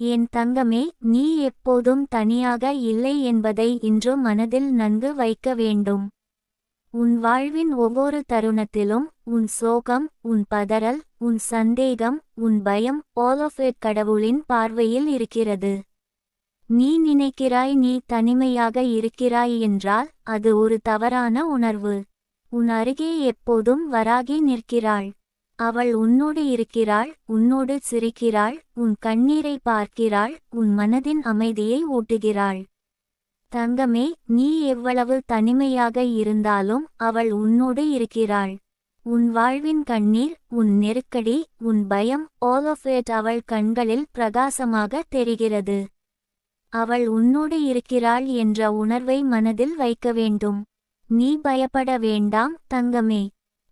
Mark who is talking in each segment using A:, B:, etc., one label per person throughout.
A: என் தங்கமே நீ எப்போதும் தனியாக இல்லை என்பதை இன்று மனதில் நன்கு வைக்க வேண்டும். உன் வாழ்வின் ஒவ்வொரு தருணத்திலும் உன் சோகம் உன் பதறல் உன் சந்தேகம் உன் பயம் ஆல் ஆஃப் இட் கடவுளின் பார்வையில் இருக்கிறது. நீ நினைக்கிறாய் நீ தனிமையாக இருக்கிறாய் என்றால் அது ஒரு தவறான உணர்வு. உன் அருகே எப்போதும் வராகி நிற்கிறாள். அவள் உன்னோடு இருக்கிறாள் உன்னோடு சிரிக்கிறாள் உன் கண்ணீரை பார்க்கிறாள் உன் மனதின் அமைதியை ஓட்டுகிறாள் தங்கமே நீ எவ்வளவு தனிமையாக இருந்தாலும் அவள் உன்னோடு இருக்கிறாள். உன் வாழ்வின் கண்ணீர் உன் நெருக்கடி உன் பயம் ஆல் ஆஃப் இட் அவள் கண்களில் பிரகாசமாக தெரிகிறது. அவள் உன்னோடு இருக்கிறாள் என்ற உணர்வை மனதில் வைக்க வேண்டும். நீ பயப்பட வேண்டாம் தங்கமே.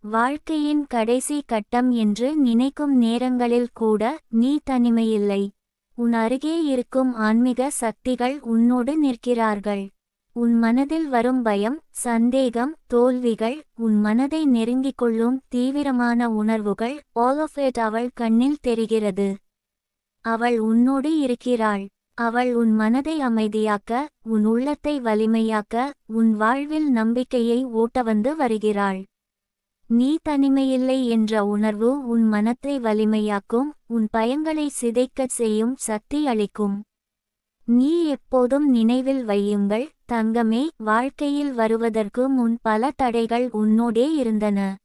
A: வாழ்க்கையின் கடைசி கட்டம் என்று நினைக்கும் நேரங்களில் கூட நீ தனிமையில்லை. உன் அருகே இருக்கும் ஆன்மீக சக்திகள் உன்னோடு நிற்கிறார்கள். உன் மனதில் வரும் பயம் சந்தேகம் தோல்விகள் உன் மனதை நெருங்கிக் கொள்ளும் தீவிரமான உணர்வுகள் ஆல் ஆஃப் இட் அவள் கண்ணில் தெரிகிறது. அவள் உன்னோடு இருக்கிறாள். அவள் உன் மனதை அமைதியாக்க உன் உள்ளத்தை வலிமையாக்க உன் வாழ்வில் நம்பிக்கையை ஊட்ட வந்து வருகிறாள். நீ தனிமையில்லை என்ற உணர்வு உன் மனத்தை வலிமையாக்கும் உன் பயங்களை சிதைக்கச் செய்யும் சக்தி அளிக்கும். நீ எப்போதும் நினைவில் வையுங்கள் தங்கமே வாழ்க்கையில் வருவதற்கு முன் பல தடைகள் உன்னோடே இருந்தன.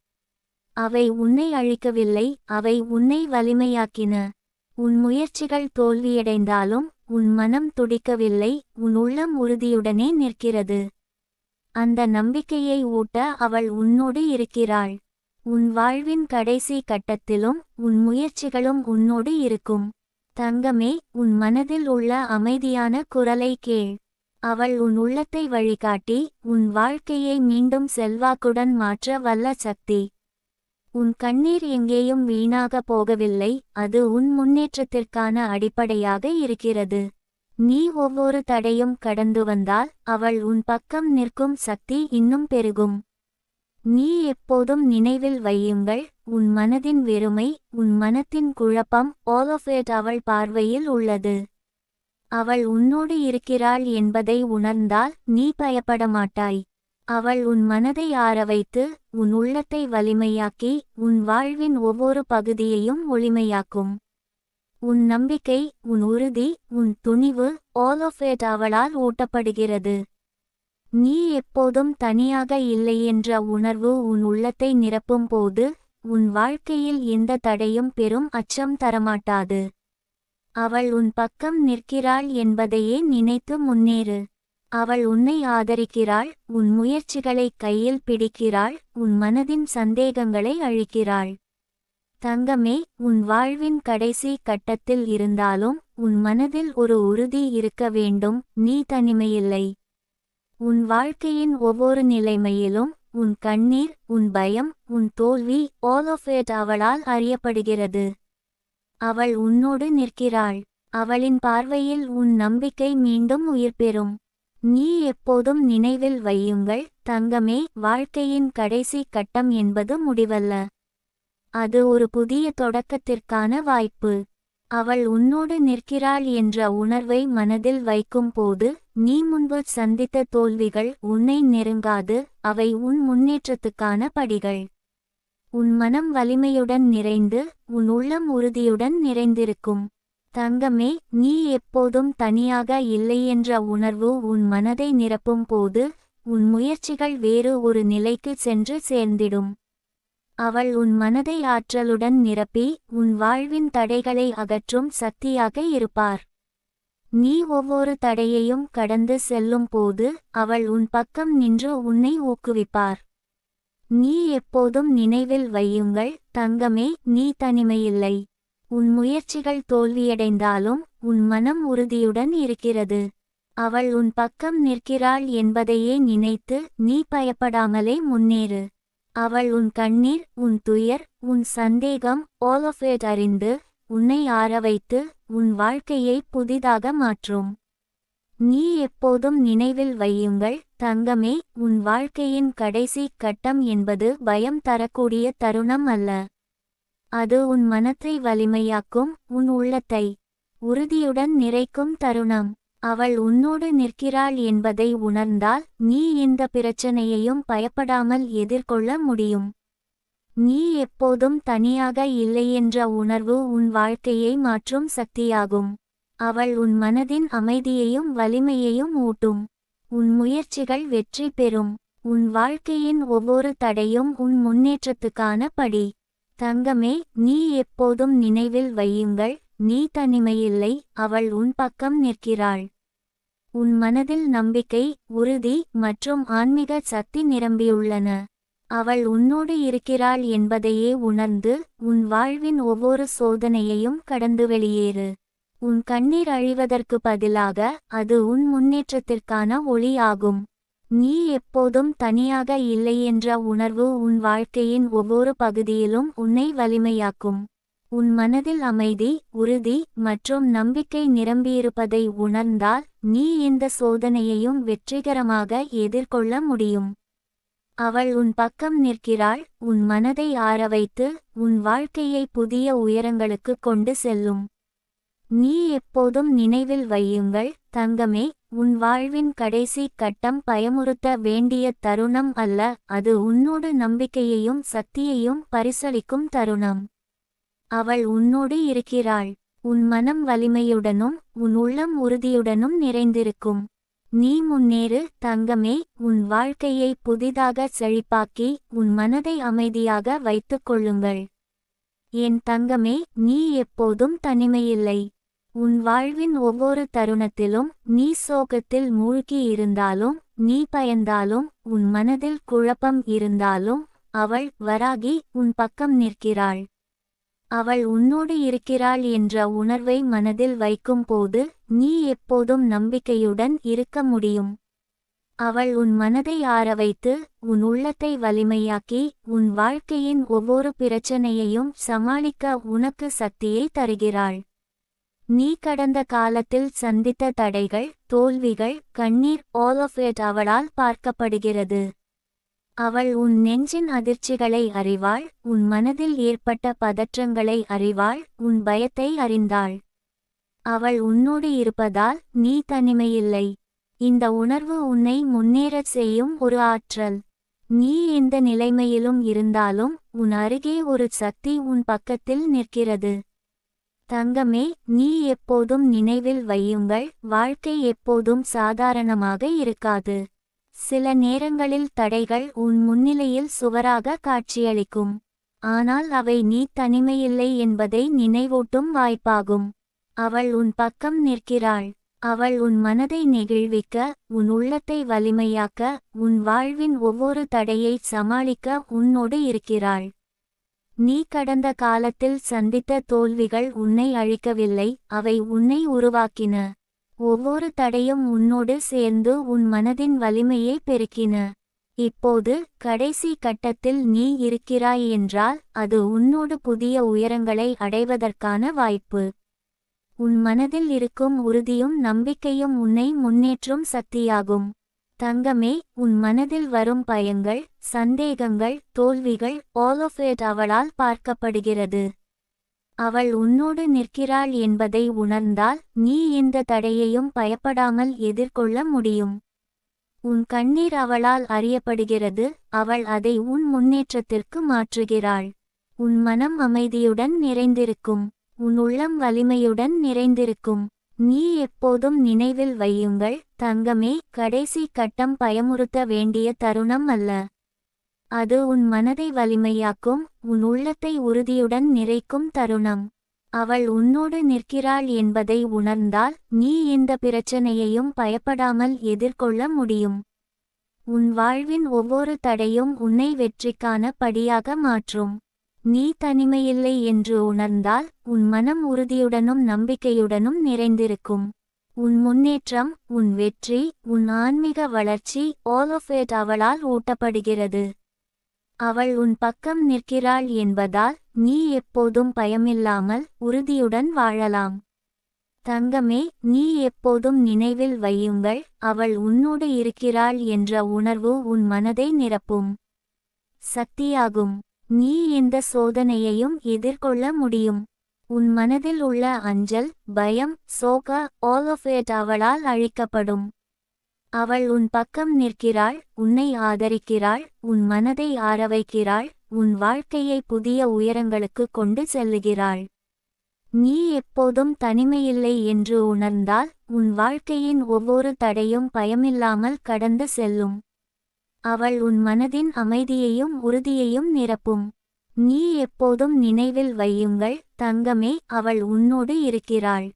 A: அவை உன்னை அழிக்கவில்லை அவை உன்னை வலிமையாக்கின. உன் முயற்சிகள் தோல்வியடைந்தாலும் உன் மனம் துடிக்கவில்லை உன் உள்ளம் உறுதியுடனே நிற்கிறது. அந்த நம்பிக்கையை ஊட்ட அவள் உன்னோடு இருக்கிறாள். உன் வாழ்வின் கடைசி கட்டத்திலும் உன் முயற்சிகளும் உன்னோடு இருக்கும். தங்கமே உன் மனதில் உள்ள அமைதியான குரலை கேள். அவள் உன் உள்ளத்தை வழிகாட்டி உன் வாழ்க்கையை மீண்டும் செல்வாக்குடன் மாற்ற வல்ல சக்தி. உன் கண்ணீர் எங்கேயும் வீணாக போகவில்லை அது உன் முன்னேற்றத்திற்கான அடிப்படையாக இருக்கிறது. நீ ஒவ்வொரு தடையும் கடந்து வந்தால் அவள் உன் பக்கம் நிற்கும் சக்தி இன்னும் பெருகும். நீ எப்போதும் நினைவில் வையுங்கள் உன் மனதின் வெறுமை உன் மனத்தின் குழப்பம் ஆல் ஆஃப் இட் அவள் பார்வையில் உள்ளது. அவள் உன்னோடு இருக்கிறாள் என்பதை உணர்ந்தால் நீ பயப்பட மாட்டாய். அவள் உன் மனதை ஆற வைத்து உன் உள்ளத்தை வலிமையாக்கி உன் வாழ்வின் ஒவ்வொரு பகுதியையும் ஒளிமையாக்கும். உன் நம்பிக்கை உன் உறுதி உன் துணிவு ஆல் ஆஃப் it அவளால் ஊட்டப்படுகிறது. நீ எப்போதும் தனியாக இல்லை என்ற உணர்வு உன் உள்ளத்தை நிரப்பும் போது உன் வாழ்க்கையில் எந்த தடையும் பெரும் அச்சம் தரமாட்டாது. அவள் உன் பக்கம் நிற்கிறாள் என்பதையே நினைத்து முன்னேறு. அவள் உன்னை ஆதரிக்கிறாள் உன் முயற்சிகளை கையில் பிடிக்கிறாள் உன் மனதின் சந்தேகங்களை அழிக்கிறாள். தங்கமே உன் வாழ்வின் கடைசி கட்டத்தில் இருந்தாலும் உன் மனதில் ஒரு உறுதி இருக்க வேண்டும் நீ தனிமையில்லை. உன் வாழ்க்கையின் ஒவ்வொரு நிலைமையிலும் உன் கண்ணீர் உன் பயம் உன் தோல்வி ஆல் ஆஃப் இட் அவளால் அறியப்படுகிறது. அவள் உன்னோடு நிற்கிறாள். அவளின் பார்வையில் உன் நம்பிக்கை மீண்டும் உயிர் பெறும். நீ எப்போதும் நினைவில் வையுங்கள் தங்கமே வாழ்க்கையின் கடைசி கட்டம் என்பது முடிவல்ல. அது ஒரு புதிய தொடக்கத்திற்கான வாய்ப்பு. அவள் உன்னோடு நிற்கிறாள் என்ற உணர்வை மனதில் வைக்கும் போது நீ முன்பு சந்தித்த தோல்விகள் உன்னை நெருங்காது அவை உன் முன்னேற்றத்துக்கான படிகள். உன் மனம் வலிமையுடன் நிறைந்து உன் உள்ளம் உறுதியுடன் நிறைந்திருக்கும். தங்கமே நீ எப்போதும் தனியாக இல்லை என்ற உணர்வு உன் மனதை நிரப்பும் போது உன் முயற்சிகள் வேறு ஒரு நிலைக்கு சென்று சேர்ந்திடும். அவள் உன் மனதை ஆற்றலுடன் நிரப்பி உன் வாழ்வின் தடைகளை அகற்றும் சக்தியாக இருப்பார். நீ ஒவ்வொரு தடையையும் கடந்து செல்லும் போது அவள் உன் பக்கம் நின்று உன்னை ஊக்குவிப்பார். நீ எப்போதும் நினைவில் வையுங்கள் தங்கமே நீ தனிமையில்லை. உன் முயற்சிகள் தோல்வியடைந்தாலும் உன் மனம் உறுதியுடன் இருக்கிறது. அவள் உன் பக்கம் நிற்கிறாள் என்பதையே நினைத்து நீ பயப்படாமலே முன்னேறு. அவள் உன் கண்ணீர் உன் துயர் உன் சந்தேகம் ஆல் ஆஃப் இட் அறிந்து உன்னை ஆரவைத்து உன் வாழ்க்கையை புதிதாக மாற்றும். நீ எப்போதும் நினைவில் வையுங்கள் தங்கமே உன் வாழ்க்கையின் கடைசி கட்டம் என்பது பயம் தரக்கூடிய தருணம் அல்ல. அது உன் மனத்தை வலிமையாக்கும் உன் உள்ளத்தை உறுதியுடன் நிறைக்கும் தருணம். அவள் உன்னோடு நிற்கிறாள் என்பதை உணர்ந்தால் நீ எந்த பிரச்சனையையும் பயப்படாமல் எதிர்கொள்ள முடியும். நீ எப்போதும் தனியாக இல்லையென்ற உணர்வு உன் வாழ்க்கையை மாற்றும் சக்தியாகும். அவள் உன் மனதின் அமைதியையும் வலிமையையும் ஊட்டும். உன் முயற்சிகள் வெற்றி பெறும். உன் வாழ்க்கையின் ஒவ்வொரு தடையும் உன் முன்னேற்றத்துக்கான படி. தங்கமே நீ எப்போதும் நினைவில் வையுங்கள் நீ தனிமையில்லை அவள் உன் பக்கம் நிற்கிறாள். உன் மனதில் நம்பிக்கை உறுதி மற்றும் ஆன்மீக சக்தி நிரம்பியுள்ளன. அவள் உன்னோடு இருக்கிறாள் என்பதையே உணர்ந்து உன் வாழ்வின் ஒவ்வொரு சோதனையையும் கடந்து வெளியேறு. உன் கண்ணீர் அழிவதற்கு பதிலாக அது உன் முன்னேற்றத்திற்கான ஒளியாகும். நீ எப்போதும் தனியாக இல்லை என்ற உணர்வு உன் வாழ்க்கையின் ஒவ்வொரு பகுதியிலும் உன்னை வலிமையாக்கும். உன் மனதில் அமைதி உறுதி மற்றும் நம்பிக்கை நிரம்பியிருப்பதை உணர்ந்தால் நீ இந்த சோதனையையும் வெற்றிகரமாக எதிர்கொள்ள முடியும். அவள் உன் பக்கம் நிற்கிறாள் உன் மனதை ஆரவைத்து உன் வாழ்க்கையை புதிய உயரங்களுக்கு கொண்டு செல்லும். நீ எப்போதும் நினைவில் வையுங்கள் தங்கமே உன் வாழ்வின் கடைசி கட்டம் பயமுறுத்த வேண்டிய தருணம் அல்ல அது உன்னோடு நம்பிக்கையையும் சக்தியையும் பரிசளிக்கும் தருணம். அவள் உன்னோடு இருக்கிறாள். உன் மனம் வலிமையுடனும் உன் உள்ளம் உறுதியுடனும் நிறைந்திருக்கும். நீ முன்னேறு தங்கமே உன் வாழ்க்கையை புதிதாக செழிப்பாக்கி உன் மனதை அமைதியாக வைத்துக் கொள்ளுங்கள். என் தங்கமே நீ எப்போதும் தனிமையில்லை. உன் வாழ்வின் ஒவ்வொரு தருணத்திலும் நீ சோகத்தில் மூழ்கி இருந்தாலும் நீ பயந்தாலும் உன் மனதில் குழப்பம் இருந்தாலும் அவள் வராகி உன் பக்கம் நிற்கிறாள். அவள் உன்னோடு இருக்கிறாள் என்ற உணர்வை மனதில் வைக்கும்போது நீ எப்போதும் நம்பிக்கையுடன் இருக்க முடியும். அவள் உன் மனதை ஆரவைத்து உன் உள்ளத்தை வலிமையாக்கி உன் வாழ்க்கையின் ஒவ்வொரு பிரச்சனையையும் சமாளிக்க உனக்கு சக்தியை தருகிறாள். நீ கடந்த காலத்தில் சந்தித்த தடைகள் தோல்விகள் கண்ணீர் ஆல் ஆஃப் எட் அவளால் பார்க்கப்படுகிறது. அவள் உன் நெஞ்சின் அதிர்ச்சிகளை அறிவாள் உன் மனதில் ஏற்பட்ட பதற்றங்களை அறிவாள் உன் பயத்தை அறிந்தாள். அவள் உன்னோடு இருப்பதால் நீ தனிமையில்லை. இந்த உணர்வு உன்னை முன்னேறச் செய்யும் ஒரு ஆற்றல். நீ எந்த நிலைமையிலும் இருந்தாலும் உன் அருகே ஒரு சக்தி உன் பக்கத்தில் நிற்கிறது. தங்கமே நீ எப்போதும் நினைவில் வையுங்கள் வாழ்க்கை எப்போதும் சாதாரணமாக இருக்காது. சில நேரங்களில் தடைகள் உன் முன்னிலையில் சுவராக காட்சியளிக்கும். ஆனால் அவை நீ தனிமையில்லை என்பதை நினைவூட்டும் வாய்ப்பாகும். அவள் உன் பக்கம் நிற்கிறாள். அவள் உன் மனதை நெகிழ்விக்க உன் உள்ளத்தை வலிமையாக்க உன் வாழ்வின் ஒவ்வொரு தடையை சமாளிக்க உன்னோடு இருக்கிறாள். நீ கடந்த காலத்தில் சந்தித்த தோல்விகள் உன்னை அழிக்கவில்லை அவை உன்னை உருவாக்கின. ஒவ்வொரு தடையும் உன்னோடு சேர்ந்து உன் மனதின் வலிமையை பெருக்கின. இப்போது கடைசி கட்டத்தில் நீ இருக்கிறாய் என்றால் அது உன்னோடு புதிய உயரங்களை அடைவதற்கான வாய்ப்பு. உன் மனதில் இருக்கும் உறுதியும் நம்பிக்கையும் உன்னை முன்னேற்றும் சக்தியாகும். தங்கமே உன் மனதில் வரும் பயங்கள் சந்தேகங்கள் தோல்விகள் ஆல் ஆஃப் அவளால் பார்க்கப்படுகிறது. அவள் உன்னோடு நிற்கிறாள் என்பதை உணர்ந்தால் நீ எந்த தடையையும் பயப்படாமல் எதிர்கொள்ள முடியும். உன் கண்ணீர் அவளால் அறியப்படுகிறது அவள் அதை உன் முன்னேற்றத்திற்கு மாற்றுகிறாள். உன் மனம் அமைதியுடன் நிறைந்திருக்கும் உன் உள்ளம் வலிமையுடன் நிறைந்திருக்கும். நீ எப்போதும் நினைவில் வையுங்கள் தங்கமே கடைசி கட்டம் பயமுறுத்த வேண்டிய தருணம் அல்ல. அது உன் மனதை வலிமையாக்கும் உன் உள்ளத்தை உறுதியுடன் நிறைக்கும் தருணம். அவள் உன்னோடு நிற்கிறாள் என்பதை உணர்ந்தால் நீ எந்த பிரச்சனையையும் பயப்படாமல் எதிர்கொள்ள முடியும். உன் வாழ்வின் ஒவ்வொரு தடையும் உன்னை வெற்றிக்கான படியாக மாற்றும். நீ தனிமையில்லை என்று உணர்ந்தால் உன் மனம் உறுதியுடனும் நம்பிக்கையுடனும் நிறைந்திருக்கும். உன் முன்னேற்றம் உன் வெற்றி உன் ஆன்மீக வளர்ச்சி ஆல் ஆஃப் இட் அவளால் ஊட்டப்படுகிறது. அவள் உன் பக்கம் நிற்கிறாள் என்பதால் நீ எப்போதும் பயமில்லாமல் உறுதியுடன் வாழலாம். தங்கமே நீ எப்போதும் நினைவில் வையுங்கள் அவள் உன்னோடு இருக்கிறாள் என்ற உணர்வு உன் மனதை நிரப்பும். சக்தியாகும். நீ எந்த சோதனையையும் எதிர்கொள்ள முடியும். உன் மனதில் உள்ள அஞ்சல் பயம் சோக ஆல் ஆஃப் அவளால் அழிக்கப்படும். அவள் உன் பக்கம் நிற்கிறாள் உன்னை ஆதரிக்கிறாள் உன் மனதை ஆரவைக்கிறாள் உன் வாழ்க்கையை புதிய உயரங்களுக்கு கொண்டு செல்லுகிறாள். நீ எப்போதும் தனிமையில்லை என்று உணர்ந்தால் உன் வாழ்க்கையின் ஒவ்வொரு தடையும் பயமில்லாமல் கடந்து செல்லும். அவள் உன் மனதின் அமைதியையும் உறுதியையும் நிரப்பும். நீ எப்போதும் நினைவில் வையுங்கள் தங்கமே அவள் உன்னோடு இருக்கிறாள்.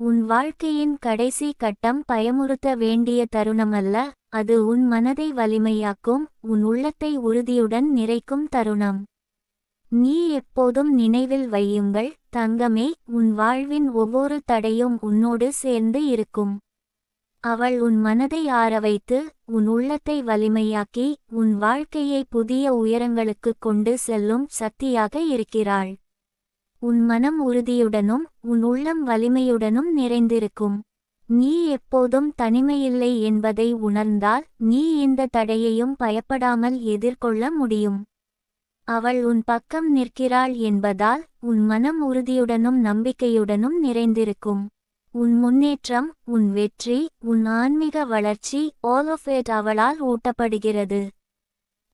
A: உன் வாழ்க்கையின் கடைசி கட்டம் பயமுறுத்த வேண்டிய தருணமல்ல அது உன் மனதை வலிமையாக்கும் உன் உள்ளத்தை உறுதியுடன் நிறைக்கும் தருணம். நீ எப்போதும் நினைவில் வையுங்கள் தங்கமே உன் வாழ்வின் ஒவ்வொரு தடையும் உன்னோடு சேர்ந்து இருக்கும். அவள் உன் மனதை ஆரவைத்து உன் உள்ளத்தை வலிமையாக்கி உன் வாழ்க்கையை புதிய உயரங்களுக்கு கொண்டு செல்லும் சக்தியாக இருக்கிறாள். உன் மனம் உறுதியுடனும் உன் உள்ளம் வலிமையுடனும் நிறைந்திருக்கும். நீ எப்போதும் தனிமையில்லை என்பதை உணர்ந்தால் நீ இந்த தடையையும் பயப்படாமல் எதிர்கொள்ள முடியும். அவள் உன் பக்கம் நிற்கிறாள் என்பதால் உன் மனம் உறுதியுடனும் நம்பிக்கையுடனும் நிறைந்திருக்கும். உன் முன்னேற்றம் உன் வெற்றி உன் ஆன்மீக வளர்ச்சி ஆல் ஆஃப் அவளால் ஊட்டப்படுகிறது.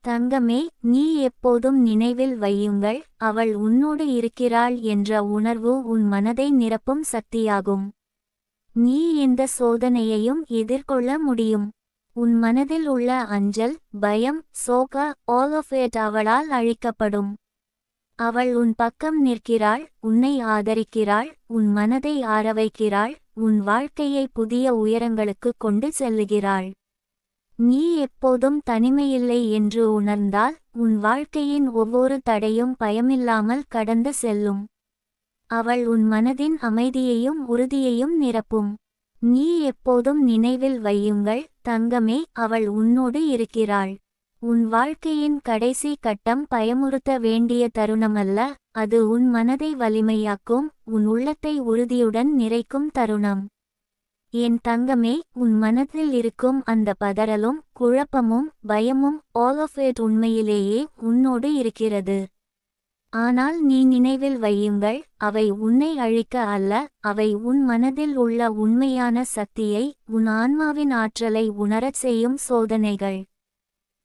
A: தங்கமே நீ எப்போதும் நினைவில் வையுங்கள் அவள் உன்னோடு இருக்கிறாள் என்ற உணர்வு உன் மனதை நிரப்பும் சக்தியாகும். நீ இந்த சோதனையையும் எதிர்கொள்ள முடியும். உன் மனதில் உள்ள அஞ்சல் பயம் சோக ஆல் ஆஃப் எட் அவளால் அழிக்கப்படும். அவள் உன் பக்கம் நிற்கிறாள் உன்னை ஆதரிக்கிறாள் உன் மனதை ஆரவைக்கிறாள் உன் வாழ்க்கையை புதிய உயரங்களுக்கு கொண்டு செல்லுகிறாள். நீ எப்போதும் தனிமையில்லை என்று உணர்ந்தால் உன் வாழ்க்கையின் ஒவ்வொரு தடையும் பயமில்லாமல் கடந்து செல்லும். அவள் உன் மனதின் அமைதியையும் உறுதியையும் நிரப்பும். நீ எப்போதும் நினைவில் வையுங்கள் தங்கமே அவள் உன்னோடு இருக்கிறாள். உன் வாழ்க்கையின் கடைசி கட்டம் பயமுறுத்த வேண்டிய தருணமல்ல அது உன் மனதை வலிமையாக்கும் உன் உள்ளத்தை உறுதியுடன் நிறைக்கும் தருணம். என் தங்கமே உன் மனதில் இருக்கும் அந்த பதறலும் குழப்பமும் பயமும் ஆல் ஆஃப் இட் உண்மையிலேயே உன்னோடு இருக்கிறது. ஆனால் நீ நினைவில் வையுங்கள் அவை உன்னை அழிக்க அல்ல அவை உன் மனதில் உள்ள உண்மையான சக்தியை உன் ஆன்மாவின் ஆற்றலை உணரச் செய்யும் சோதனைகள்.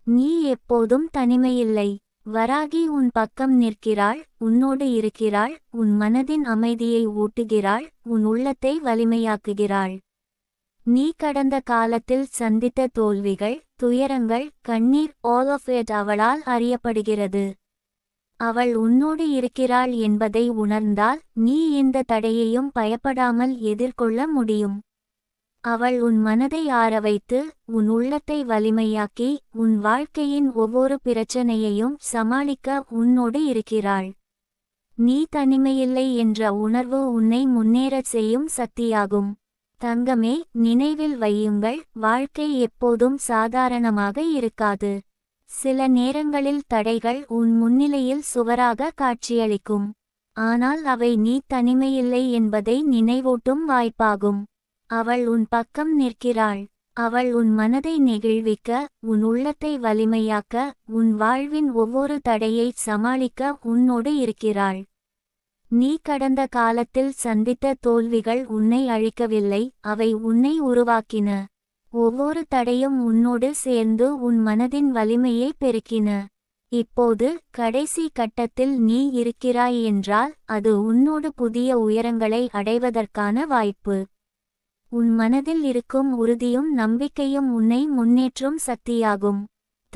A: நீ எப்போதும் தனிமையில்லை. வராகி உன் பக்கம் நிற்கிறாள் உன்னோடு இருக்கிறாள் உன் மனதின் அமைதியை ஊட்டுகிறாள் உன் உள்ளத்தை வலிமையாக்குகிறாள். நீ கடந்த காலத்தில் சந்தித்த தோல்விகள் துயரங்கள் கண்ணீர் ஆல் ஆஃப் எட் அவளால் அறியப்படுகிறது. அவள் உன்னோடு இருக்கிறாள் என்பதை உணர்ந்தால் நீ எந்த தடையையும் பயப்படாமல் எதிர்கொள்ள முடியும். அவள் உன் மனதை ஆரவைத்து உன் உள்ளத்தை வலிமையாக்கி உன் வாழ்க்கையின் ஒவ்வொரு பிரச்சனையையும் சமாளிக்க உன்னோடு இருக்கிறாள். நீ தனிமையில்லை என்ற உணர்வு உன்னை முன்னேறச் செய்யும் சக்தியாகும். தங்கமே நினைவில் வையுங்கள். வாழ்க்கை எப்போதும் சாதாரணமாக இருக்காது. சில நேரங்களில் தடைகள் உன் முன்னிலையில் சுவராக காட்சியளிக்கும். ஆனால் அவை நீ தனிமையில்லை என்பதை நினைவூட்டும் வாய்ப்பாகும். அவள் உன் பக்கம் நிற்கிறாள். அவள் உன் மனதை நெகிழ்விக்க உன் உள்ளத்தை வலிமையாக்க உன் வாழ்வின் ஒவ்வொரு தடையை சமாளிக்க உன்னோடு இருக்கிறாள். நீ கடந்த காலத்தில் சந்தித்த தோல்விகள் உன்னை அழிக்கவில்லை அவை உன்னை உருவாக்கின. ஒவ்வொரு தடையும் உன்னோடு சேர்ந்து உன் மனதின் வலிமையை பெருக்கின. இப்போது கடைசி கட்டத்தில் நீ இருக்கிறாய் என்றால் அது உன்னோடு புதிய உயரங்களை அடைவதற்கான வாய்ப்பு. உன் மனதில் இருக்கும் உறுதியும் நம்பிக்கையும் உன்னை முன்னேற்றும் சக்தியாகும்.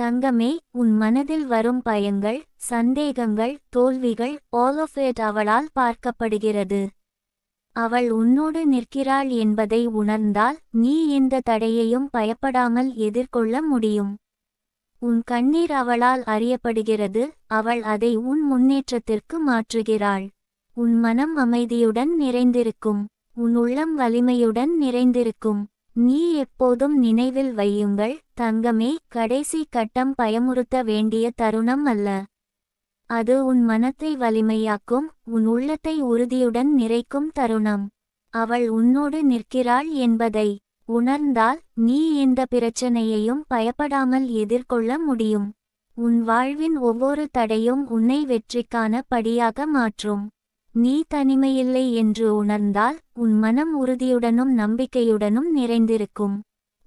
A: தங்கமே உன் மனதில் வரும் பயங்கள் சந்தேகங்கள் தோல்விகள் ஆல் ஆஃப் இட் அவளால் பார்க்கப்படுகிறது. அவள் உன்னோடு நிற்கிறாள் என்பதை உணர்ந்தால் நீ எந்த தடையையும் பயப்படாமல் எதிர்கொள்ள முடியும். உன் கண்ணீர் அவளால் அறியப்படுகிறது அவள் அதை உன் முன்னேற்றத்திற்கு மாற்றுகிறாள். உன் மனம் அமைதியுடன் நிறைந்திருக்கும் உன் உள்ளம் வலிமையுடன் நிறைந்திருக்கும். நீ எப்போதும் நினைவில் வையுங்கள் தங்கமே கடைசி கட்டம் பயமுறுத்த வேண்டிய தருணம் அல்ல. அது உன் மனத்தை வலிமையாக்கும் உன் உள்ளத்தை உறுதியுடன் நிறைக்கும் தருணம். அவள் உன்னோடு நிற்கிறாள் என்பதை உணர்ந்தால் நீ எந்த பிரச்சனையையும் பயப்படாமல் எதிர்கொள்ள முடியும். உன் வாழ்வின் ஒவ்வொரு தடையும் உன்னை வெற்றிக்கான படியாக மாற்றும். நீ தனிமையில்லை என்று உணர்ந்தால் உன் மனம் உறுதியுடனும் நம்பிக்கையுடனும் நிறைந்திருக்கும்.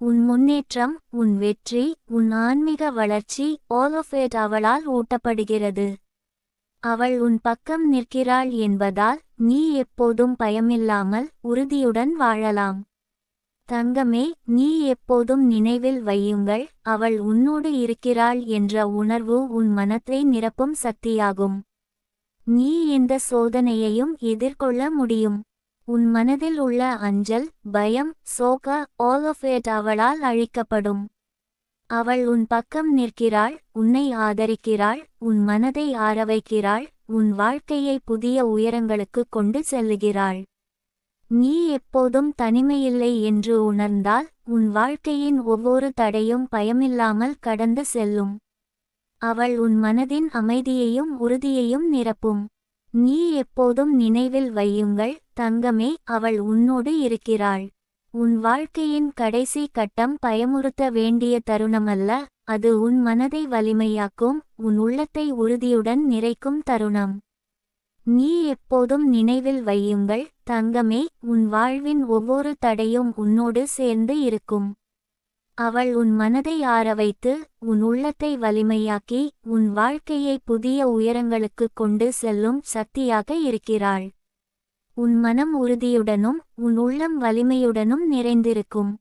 A: உன் முன்னேற்றம் உன் வெற்றி உன் ஆன்மீக வளர்ச்சி ஓலோஃபேட் அவளால் ஊட்டப்படுகிறது. அவள் உன் பக்கம் நிற்கிறாள் என்பதால் நீ எப்போதும் பயமில்லாமல் உறுதியுடன் வாழலாம். தங்கமே நீ எப்போதும் நினைவில் வையுங்கள் அவள் உன்னோடு இருக்கிறாள் என்ற உணர்வு உன் மனத்தை நிரப்பும் சக்தியாகும். நீ இந்த சோதனையையும் எதிர்கொள்ள முடியும். உன் மனதில் உள்ள அஞ்சல் பயம் சோக ஆல் ஆஃப் எட் அவளால் அழிக்கப்படும். அவள் உன் பக்கம் நிற்கிறாள் உன்னை ஆதரிக்கிறாள் உன் மனதை ஆரவைக்கிறாள் உன் வாழ்க்கையை புதிய உயரங்களுக்கு கொண்டு செல்லுகிறாள் நீ எப்போதும் தனிமையில்லை என்று உணர்ந்தால் உன் வாழ்க்கையின் ஒவ்வொரு தடையும் பயமில்லாமல் கடந்து செல்லும். அவள் உன் மனதின் அமைதியையும் உறுதியையும் நிரப்பும். நீ எப்போதும் நினைவில் வையுங்கள் தங்கமே அவள் உன்னோடு இருக்கிறாள். உன் வாழ்க்கையின் கடைசி கட்டம் பயமுறுத்த வேண்டிய தருணமல்ல அது உன் மனதை வலிமையாக்கும் உன் உள்ளத்தை உறுதியுடன் நிறைக்கும் தருணம். நீ எப்போதும் நினைவில் வையுங்கள் தங்கமே உன் வாழ்வின் ஒவ்வொரு தடையும் உன்னோடு சேர்ந்து இருக்கும். அவள் உன் மனதை ஆரவைத்து உன் உள்ளத்தை வலிமையாக்கி உன் வாழ்க்கையை புதிய உயரங்களுக்கு கொண்டு செல்லும் சக்தியாக இருக்கிறாள். உன் மனம் உறுதியுடனும் உன் உள்ளம் வலிமையுடனும் நிறைந்திருக்கும்.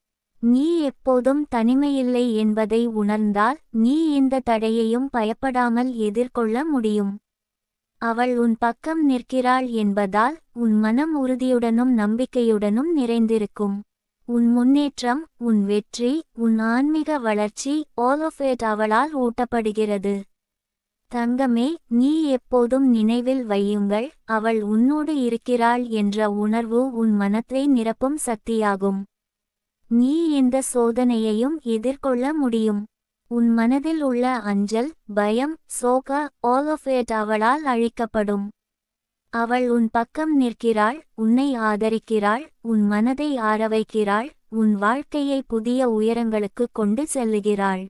A: நீ எப்போதும் தனிமையில்லை என்பதை உணர்ந்தால் நீ இந்த தடையையும் பயப்படாமல் எதிர்கொள்ள முடியும். அவள் உன் பக்கம் நிற்கிறாள் என்பதால் உன் மனம் உறுதியுடனும் நம்பிக்கையுடனும் நிறைந்திருக்கும். உன் முன்னேற்றம் உன் வெற்றி உன் ஆன்மீக வளர்ச்சி ஆல் ஆஃப் இட் அவளால் ஊட்டப்படுகிறது. தங்கமே நீ எப்போதும் நினைவில் வையுங்கள் அவள் உன்னோடு இருக்கிறாள் என்ற உணர்வு உன் மனத்தை நிரப்பும் சக்தியாகும். நீ எந்த சோதனையையும் எதிர்கொள்ள முடியும். உன் மனதில் உள்ள அஞ்சல் பயம் சோக ஆல் ஆஃப் இட் அவளால் அழிக்கப்படும். அவள் உன் பக்கம் நிற்கிறாள் உன்னை ஆதரிக்கிறாள் உன் மனதை ஆரவைக்கிறாள் உன் வாழ்க்கையை புதிய உயரங்களுக்கு கொண்டு செல்லுகிறாள்.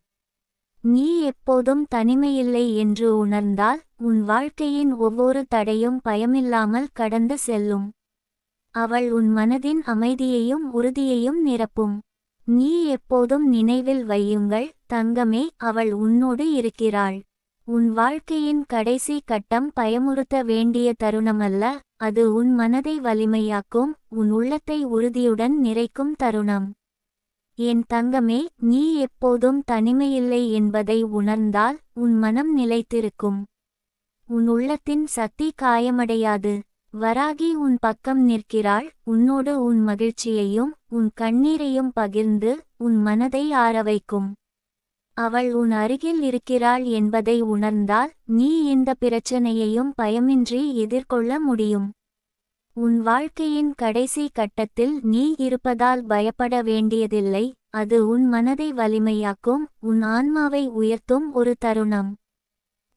A: நீ எப்போதும் தனிமையில்லை என்று உணர்ந்தால் உன் வாழ்க்கையின் ஒவ்வொரு தடையும் பயமில்லாமல் கடந்து செல்லும். அவள் உன் மனதின் அமைதியையும் உறுதியையும் நிரப்பும். நீ எப்போதும் நினைவில் வையுங்கள் தங்கமே அவள் உன்னோடு இருக்கிறாள். உன் வாழ்க்கையின் கடைசி கட்டம் பயமுறுத்த வேண்டிய தருணமல்ல அது உன் மனதை வலிமையாக்கும் உன் உள்ளத்தை உறுதியுடன் நிறைக்கும் தருணம். என் தங்கமே நீ எப்போதும் தனிமையில்லை என்பதை உணர்ந்தால் உன் மனம் நிலைத்திருக்கும். உன் உள்ளத்தின் சக்தி காயமடையாது. வராகி உன் பக்கம் நிற்கிறாள் உன்னோடு உன் மகிழ்ச்சியையும் உன் கண்ணீரையும் பகிர்ந்து உன் மனதை ஆரவைக்கும். அவள் உன் அருகில் இருக்கிறாள் என்பதை உணர்ந்தால் நீ இந்த பிரச்சனையையும் பயமின்றி எதிர்கொள்ள முடியும். உன் வாழ்க்கையின் கடைசி கட்டத்தில் நீ இருப்பதால் பயப்பட வேண்டியதில்லை அது உன் மனதை வலிமையாக்கும் உன் ஆன்மாவை உயர்த்தும் ஒரு தருணம்.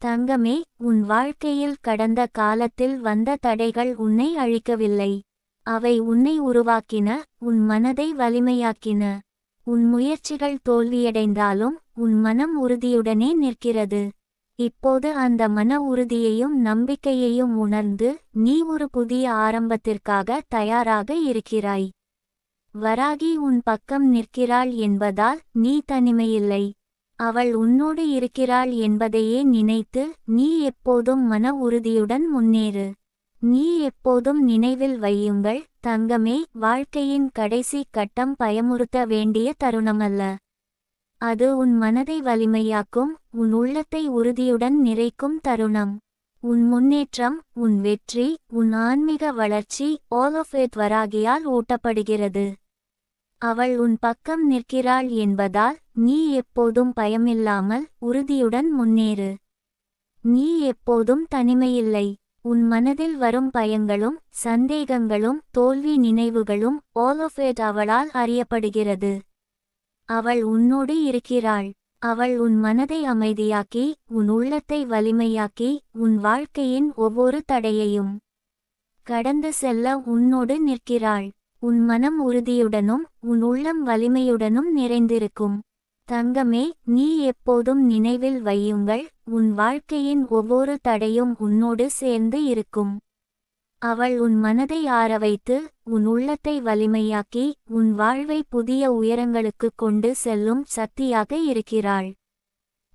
A: தங்கமே உன் வாழ்க்கையில் கடந்த காலத்தில் வந்த தடைகள் உன்னை அழிக்கவில்லை. அவை உன்னை உருவாக்கின உன் மனதை வலிமையாக்கின. உன் முயற்சிகள் தோல்வியடைந்தாலும் உன் மனம் உறுதியுடனே நிற்கிறது. இப்போது அந்த மன உறுதியையும் நம்பிக்கையையும் உணர்ந்து நீ ஒரு புதிய ஆரம்பத்திற்காக தயாராக இருக்கிறாய். வராகி உன் பக்கம் நிற்கிறாள் என்பதால் நீ தனிமையில்லை. அவள் உன்னோடு இருக்கிறாள் என்பதையே நினைத்து நீ எப்போதும் மன உறுதியுடன் முன்னேறு. நீ எப்போதும் நினைவில் வையுங்கள் தங்கமே வாழ்க்கையின் கடைசி கட்டம் பயமுறுத்த வேண்டிய தருணமல்ல. அது உன் மனதை வலிமையாக்கும் உன் உள்ளத்தை உறுதியுடன் நிறைக்கும் தருணம். உன் முன்னேற்றம் உன் வெற்றி உன் ஆன்மீக வளர்ச்சி ஆல் ஆஃப் இட் வராகியால் ஊட்டப்படுகிறது. அவள் உன் பக்கம் நிற்கிறாள் என்பதால் நீ எப்போதும் பயமில்லாமல் உறுதியுடன் முன்னேறு. நீ எப்போதும் தனிமையில்லை. உன் மனதில் வரும் பயங்களும் சந்தேகங்களும் தோல்வி நினைவுகளும் ஓலோஃபேட் அவளால் அறியப்படுகிறது. அவள் உன்னோடு இருக்கிறாள். அவள் உன் மனதை அமைதியாக்கி உன் உள்ளத்தை வலிமையாக்கி உன் வாழ்க்கையின் ஒவ்வொரு தடையையும் கடந்து செல்ல உன்னோடு நிற்கிறாள். உன் மனம் உறுதியுடனும் உன் உள்ளம் வலிமையுடனும் நிறைந்திருக்கும். தங்கமே நீ எப்போதும் நினைவில் வையுங்கள் உன் வாழ்க்கையின் ஒவ்வொரு தடையும் உன்னோடு சேர்ந்து இருக்கும். அவள் உன் மனதை ஆரவைத்து உன் உள்ளத்தை வலிமையாக்கி உன் வாழ்வை புதிய உயரங்களுக்கு கொண்டு செல்லும் சக்தியாக இருக்கிறாள்.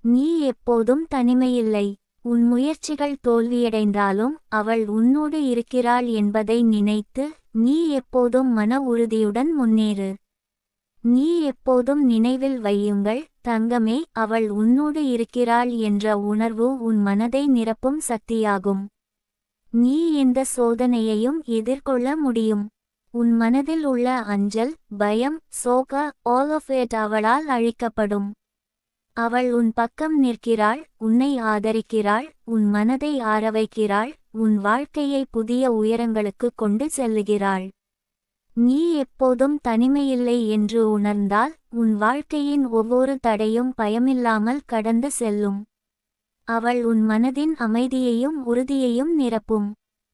A: நீ எப்போதும் தனிமையில்லை. உன் முயற்சிகள் தோல்வியடைந்தாலும் அவள் உன்னோடு இருக்கிறாள் என்பதை நினைத்து நீ எப்போதும் மன உறுதியுடன் முன்னேறு. நீ எப்போதும் நினைவில் வையுங்கள் தங்கமே அவள் உன்னோடு இருக்கிறாள் என்ற உணர்வு உன் மனதை நிரப்பும் சக்தியாகும். நீ எந்த சோதனையையும் எதிர்கொள்ள முடியும். உன் மனதில் உள்ள அஞ்சல் பயம் சோக ஆல் ஆஃப் இட் அவளால் அழிக்கப்படும். அவள் உன் பக்கம் நிற்கிறாள் உன்னை ஆதரிக்கிறாள் உன் மனதை ஆரவைக்கிறாள் உன் வாழ்க்கையை புதிய உயரங்களுக்கு கொண்டு செல்லுகிறாள். நீ எப்போதும் தனிமையில்லை என்று உணர்ந்தால் உன் வாழ்க்கையின் ஒவ்வொரு தடையும் பயமில்லாமல் கடந்து செல்லும். அவள் உன் மனதின் அமைதியையும் உறுதியையும் நிரப்பும்.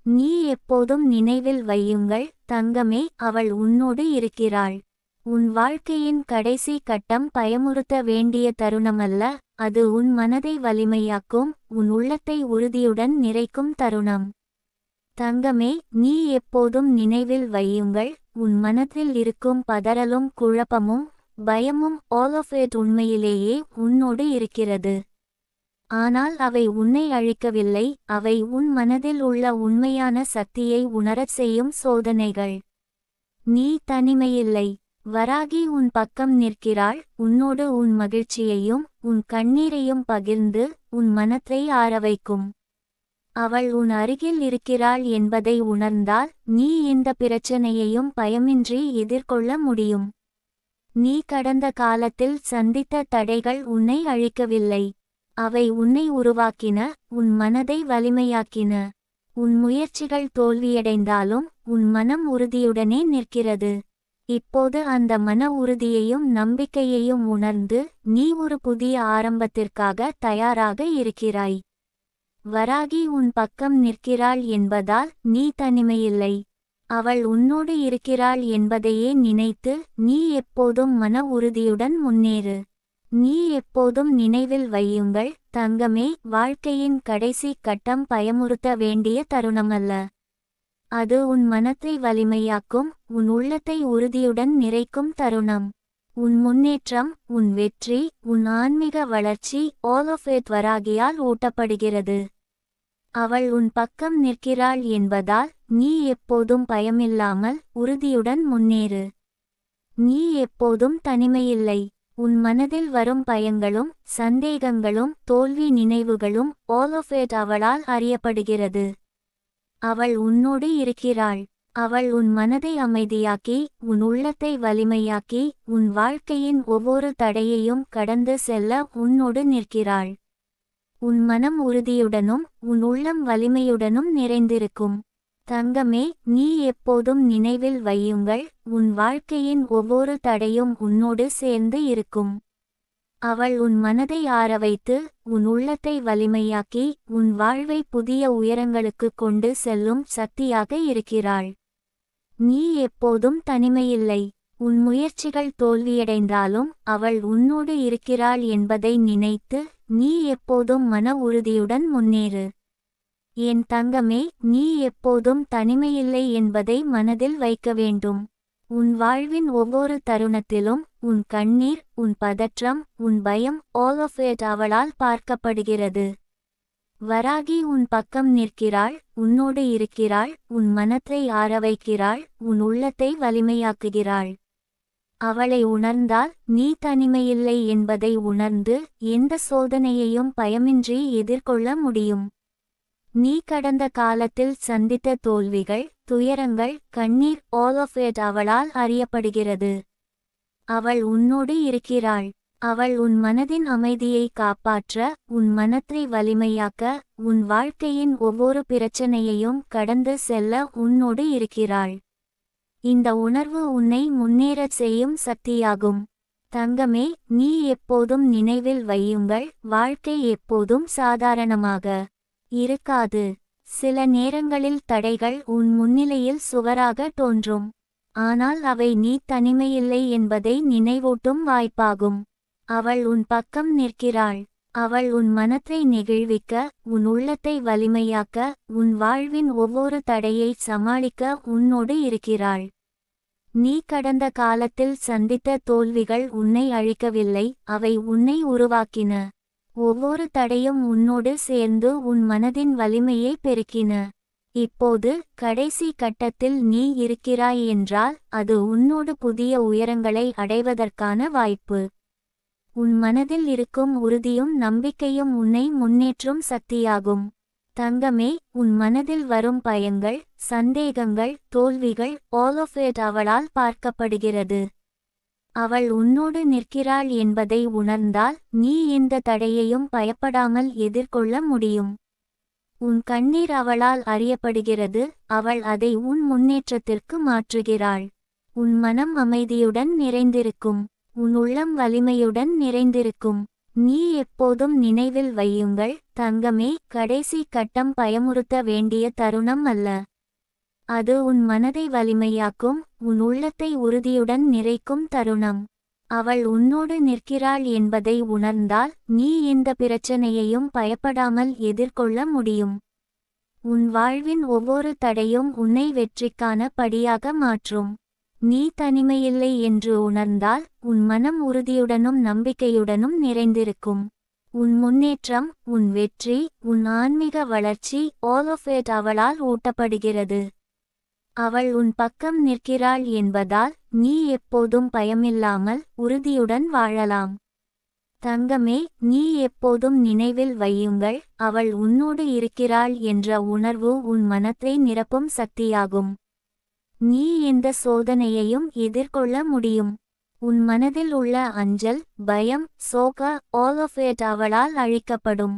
A: நீ எப்போதும் நினைவில் வையுங்கள் தங்கமே அவள் உன்னோடு இருக்கிறாள். உன் வாழ்க்கையின் கடைசி கட்டம் பயமுறுத்த வேண்டிய தருணமல்ல அது உன் மனதை வலிமையாக்கும் உன் உள்ளத்தை உறுதியுடன் நிறைக்கும் தருணம். தங்கமே நீ எப்போதும் நினைவில் வையுங்கள் உன் மனத்தில் இருக்கும் பதறலும் குழப்பமும் பயமும் ஆல் ஆஃப் இட் உண்மையிலேயே உன்னோடு இருக்கிறது. ஆனால் அவை உன்னை அழிக்கவில்லை அவை உன் மனதில் உள்ள உண்மையான சக்தியை உணரச் செய்யும் சோதனைகள். நீ தனிமையில்லை வராகி உன் பக்கம் நிற்கிறாள் உன்னோடு உன் மகிழ்ச்சியையும் உன் கண்ணீரையும் பகிர்ந்து உன் மனத்தை ஆரவைக்கும் அவள் உன் அருகில் இருக்கிறாள் என்பதை உணர்ந்தால் நீ இந்த பிரச்சனையையும் பயமின்றி எதிர்கொள்ள முடியும். நீ கடந்த காலத்தில் சந்தித்த தடைகள் உன்னை அழிக்கவில்லை. அவை உன்னை உருவாக்கின உன் மனதை வலிமையாக்கின. உன் முயற்சிகள் தோல்வியடைந்தாலும் உன் மனம் உறுதியுடனே நிற்கிறது. இப்போது அந்த மன உறுதியையும் நம்பிக்கையையும் உணர்ந்து நீ ஒரு புதிய ஆரம்பத்திற்காக தயாராக இருக்கிறாய். வராகி உன் பக்கம் நிற்கிறாள் என்பதால் நீ தனிமையில்லை. அவள் உன்னோடு இருக்கிறாள் என்பதையே நினைத்து நீ எப்போதும் மன உறுதியுடன் முன்னேறு. நீ எப்போதும் நினைவில் வையுங்கள் தங்கமே வாழ்க்கையின் கடைசி கட்டம் பயமுறுத்த வேண்டிய தருணமல்ல. அது உன் மனத்தை வலிமையாக்கும் உன் உள்ளத்தை உறுதியுடன் நிறைக்கும் தருணம். உன் முன்னேற்றம் உன் வெற்றி உன் ஆன்மீக வளர்ச்சி ஆல் ஆஃப் இட் வராகியால் ஊட்டப்படுகிறது. அவள் உன் பக்கம் நிற்கிறாள் என்பதால் நீ எப்போதும் பயமில்லாமல் உறுதியுடன் முன்னேறு. நீ எப்போதும் தனிமையில்லை. உன் மனதில் வரும் பயங்களும் சந்தேகங்களும் தோல்வி நினைவுகளும் ஆல் ஆஃப் இட் அவளால் அறியப்படுகிறது. அவள் உன்னோடு இருக்கிறாள். அவள் உன் மனதை அமைதியாக்கி உன் உள்ளத்தை வலிமையாக்கி உன் வாழ்க்கையின் ஒவ்வொரு தடையையும் கடந்து செல்ல உன்னோடு நிற்கிறாள். உன் மனம் உறுதியுடனும் உன் உள்ளம் வலிமையுடனும் நிறைந்திருக்கும். தங்கமே நீ எப்போதும் நினைவில் வையுங்கள் உன் வாழ்க்கையின் ஒவ்வொரு தடையும் உன்னோடு சேர்ந்து இருக்கும். அவள் உன் மனதை ஆரவைத்து உன் உள்ளத்தை வலிமையாக்கி உன் வாழ்வை புதிய உயரங்களுக்கு கொண்டு செல்லும் சக்தியாக இருக்கிறாள். நீ எப்போதும் தனிமையில்லை. உன் முயற்சிகள் தோல்வியடைந்தாலும் அவள் உன்னோடு இருக்கிறாள் என்பதை நினைத்து நீ எப்போதும் மன உறுதியுடன் முன்னேறு. என் தங்கமே நீ எப்போதும் தனிமையில்லை என்பதை மனதில் வைக்க வேண்டும். உன் வாழ்வின் ஒவ்வொரு தருணத்திலும் உன் கண்ணீர் உன் பதற்றம் உன் பயம் ஆல் ஆஃப் இட் அவளால் பார்க்கப்படுகிறது. வராகி உன் பக்கம் நிற்கிறாள் உன்னோடு இருக்கிறாள் உன் மனத்தை ஆரவைக்கிறாள் உன் உள்ளத்தை வலிமையாக்குகிறாள். அவளை உணர்ந்தால் நீ தனிமையில்லை என்பதை உணர்ந்து எந்த சோதனையையும் பயமின்றி எதிர்கொள்ள முடியும். நீ கடந்த காலத்தில் சந்தித்த தோல்விகள் துயரங்கள் கண்ணீர் ஆல் ஆஃப் இட் அவளால் அறியப்படுகிறது. அவள் உன்னோடு இருக்கிறாள். அவள் உன் மனதின் அமைதியை காப்பாற்ற உன் மனத்தை வலிமையாக்க உன் வாழ்க்கையின் ஒவ்வொரு பிரச்சனையையும் கடந்து செல்ல உன்னோடு இருக்கிறாள். இந்த உணர்வு உன்னை முன்னேறச் செய்யும் சக்தியாகும். தங்கமே நீ எப்போதும் நினைவில் வையுங்கள் வாழ்க்கை எப்போதும் சாதாரணமாக இருக்காது. சில நேரங்களில் தடைகள் உன் முன்னிலையில் சுவராக தோன்றும். ஆனால் அவை நீ தனிமையில்லை என்பதை நினைவூட்டும் வாய்ப்பாகும். அவள் உன் பக்கம் நிற்கிறாள். அவள் உன் மனத்தை நெகிழ்விக்க உன் உள்ளத்தை வலிமையாக்க உன் வாழ்வின் ஒவ்வொரு தடையை சமாளிக்க உன்னோடு இருக்கிறாள். நீ கடந்த காலத்தில் சந்தித்த தோல்விகள் உன்னை அழிக்கவில்லை அவை உன்னை உருவாக்கின. ஒவ்வொரு தடையும் உன்னோடு சேர்ந்து உன் மனதின் வலிமையை பெருக்கின. இப்போது கடைசி கட்டத்தில் நீ இருக்கிறாய் என்றால் அது உன்னோடு புதிய உயரங்களை அடைவதற்கான வாய்ப்பு. உன் மனதில் இருக்கும் உறுதியும் நம்பிக்கையும் உன்னை முன்னேற்றும் சக்தியாகும். தங்கமே உன் மனதில் வரும் பயங்கள் சந்தேகங்கள் தோல்விகள் ஆல் ஆஃப் இட் அவளால் பார்க்கப்படுகிறது. அவள் உன்னோடு நிற்கிறாள் என்பதை உணர்ந்தால் நீ எந்த தடையையும் பயப்படாமல் எதிர்கொள்ள முடியும். உன் கண்ணீர் அவளால் அறியப்படுகிறது அவள் அதை உன் முன்னேற்றத்திற்கு மாற்றுகிறாள். உன் மனம் அமைதியுடன் நிறைந்திருக்கும். உன் உள்ளம் வலிமையுடன் நிறைந்திருக்கும். நீ எப்போதும் நினைவில் வையுங்கள் தங்கமே கடைசி கட்டம் பயமுறுத்த வேண்டிய தருணம் அல்ல. அது உன் மனதை வலிமையாக்கும் உன் உள்ளத்தை உறுதியுடன் நிறைக்கும் தருணம். அவள் உன்னோடு நிற்கிறாள் என்பதை உணர்ந்தால் நீ எந்த பிரச்சனையையும் பயப்படாமல் எதிர்கொள்ள முடியும். உன் வாழ்வின் ஒவ்வொரு தடையும் உன்னை வெற்றிக்கான படியாக மாற்றும். நீ தனிமையில்லை என்று உணர்ந்தால் உன் மனம் உறுதியுடனும் நம்பிக்கையுடனும் நிறைந்திருக்கும். உன் முன்னேற்றம் உன் வெற்றி உன் ஆன்மீக வளர்ச்சி ஆல் ஆஃப் இட் அவளால் ஊட்டப்படுகிறது. அவள் உன் பக்கம் நிற்கிறாள் என்பதால் நீ எப்போதும் பயமில்லாமல் உறுதியுடன் வாழலாம். தங்கமே நீ எப்போதும் நினைவில் வையுங்கள் அவள் உன்னோடு இருக்கிறாள் என்ற உணர்வு உன் மனத்தை நிரப்பும் சக்தியாகும். நீ எந்த சோதனையையும் எதிர்கொள்ள முடியும். உன் மனதில் உள்ள அஞ்சல் பயம் சோக ஆல் ஆஃப் எட் அவளால் அழிக்கப்படும்.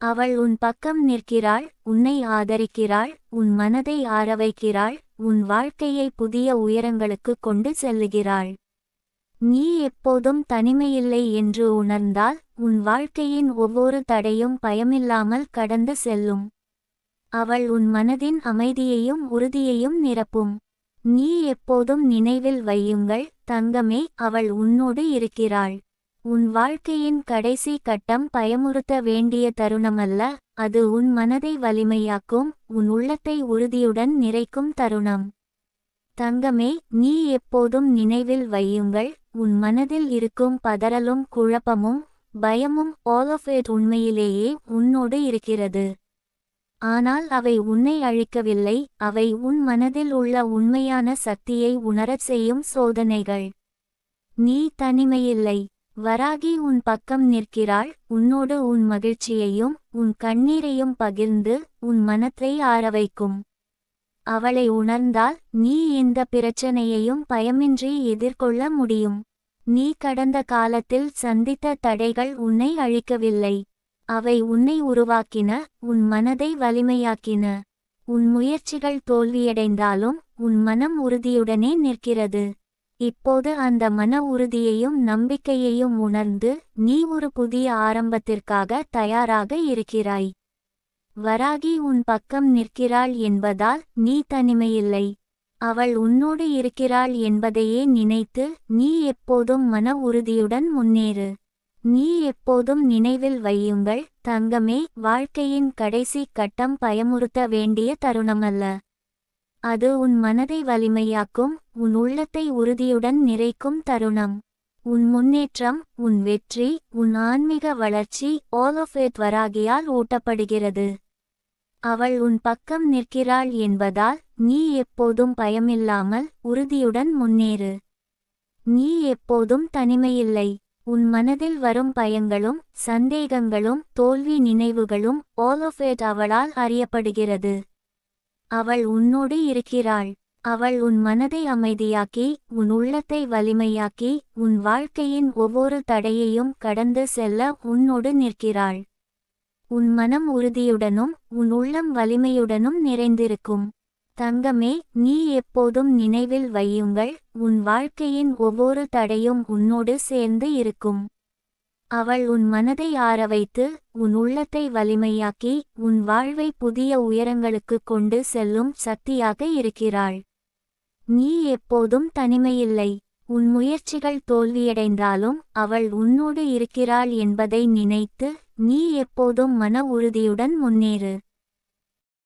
A: அவள் உன் பக்கம் நிற்கிறாள் உன்னை ஆதரிக்கிறாள் உன் மனதை ஆரவைக்கிறாள் உன் வாழ்க்கையை புதிய உயரங்களுக்கு கொண்டு செல்லுகிறாள் நீ எப்போதும் தனிமையில்லை என்று உணர்ந்தால் உன் வாழ்க்கையின் ஒவ்வொரு தடையும் பயமில்லாமல் கடந்து செல்லும். அவள் உன் மனதின் அமைதியையும் உறுதியையும் நிரப்பும். நீ எப்போதும் நினைவில் வையுங்கள் தங்கமே அவள் உன்னோடு இருக்கிறாள். உன் வாழ்க்கையின் கடைசி கட்டம் பயமுறுத்த வேண்டிய தருணமல்ல அது உன் மனதை வலிமையாக்கும் உன் உள்ளத்தை உறுதியுடன் நிறைக்கும் தருணம். தங்கமே நீ எப்போதும் நினைவில் வையுங்கள் உன் மனதில் இருக்கும் பதறலும் குழப்பமும் பயமும் ஆல் ஆஃப் இட் உண்மையிலேயே உன்னோடு இருக்கிறது. ஆனால் அவை உன்னை அழிக்கவில்லை அவை உன் மனதில் உள்ள உண்மையான சக்தியை உணரச் செய்யும் சோதனைகள். நீ தனிமையில்லை. வராகி உன் பக்கம் நிற்கிறாள் உன்னோடு உன் மகிழ்ச்சியையும் உன் கண்ணீரையும் பகிர்ந்து உன் மனத்தை ஆரவைக்கும். அவளை உணர்ந்தால் நீ எந்த பிரச்சனையையும் பயமின்றி எதிர்கொள்ள முடியும். நீ கடந்த காலத்தில் சந்தித்த தடைகள் உன்னை அழிக்கவில்லை. அவை உன்னை உருவாக்கின உன் மனதை வலிமையாக்கின. உன் முயற்சிகள் தோல்வியடைந்தாலும் உன் மனம் உறுதியுடனே நிற்கிறது. இப்போது அந்த மன உறுதியையும் நம்பிக்கையையும் உணர்ந்து நீ ஒரு புதிய ஆரம்பத்திற்காக தயாராக இருக்கிறாய். வராகி உன் பக்கம் நிற்கிறாள் என்பதால் நீ தனிமையில்லை. அவள் உன்னோடு இருக்கிறாள் என்பதையே நினைத்து நீ எப்போதும் மன உறுதியுடன் முன்னேறு. நீ எப்போதும் நினைவில் வையுங்கள் தங்கமே வாழ்க்கையின் கடைசி கட்டம் பயமுறுத்த வேண்டிய தருணமல்ல. அது உன் மனதை வலிமையாக்கும் உன் உள்ளத்தை உறுதியுடன் நிறைக்கும் தருணம். உன் முன்னேற்றம் உன் வெற்றி உன் ஆன்மீக வளர்ச்சி ஆல் ஆஃப் வராகியால் ஊட்டப்படுகிறது. அவள் உன் பக்கம் நிற்கிறாள் என்பதால் நீ எப்போதும் பயமில்லாமல் உறுதியுடன் முன்னேறு. நீ எப்போதும் தனிமையில்லை. உன் மனதில் வரும் பயங்களும் சந்தேகங்களும் தோல்வி நினைவுகளும் ஓலோஃபேட் அவளால் அறியப்படுகிறது. அவள் உன்னோடு இருக்கிறாள். அவள் உன் மனதை அமைதியாக்கி உன் உள்ளத்தை வலிமையாக்கி உன் வாழ்க்கையின் ஒவ்வொரு தடையையும் கடந்து செல்ல உன்னோடு நிற்கிறாள். உன் மனம் உறுதியுடனும் உன் உள்ளம் வலிமையுடனும் நிறைந்திருக்கும். தங்கமே நீ எப்போதும் நினைவில் வையுங்கள் உன் வாழ்க்கையின் ஒவ்வொரு தடையும் உன்னோடு சேர்ந்து இருக்கும். அவள் உன் மனதை ஆரவைத்து உன் உள்ளத்தை வலிமையாக்கி உன் வாழ்வை புதிய உயரங்களுக்கு கொண்டு செல்லும் சக்தியாக இருக்கிறாள். நீ எப்போதும் தனிமையில்லை. உன் முயற்சிகள் தோல்வியடைந்தாலும் அவள் உன்னோடு இருக்கிறாள் என்பதை நினைத்து நீ எப்போதும் மன உறுதியுடன் முன்னேறு.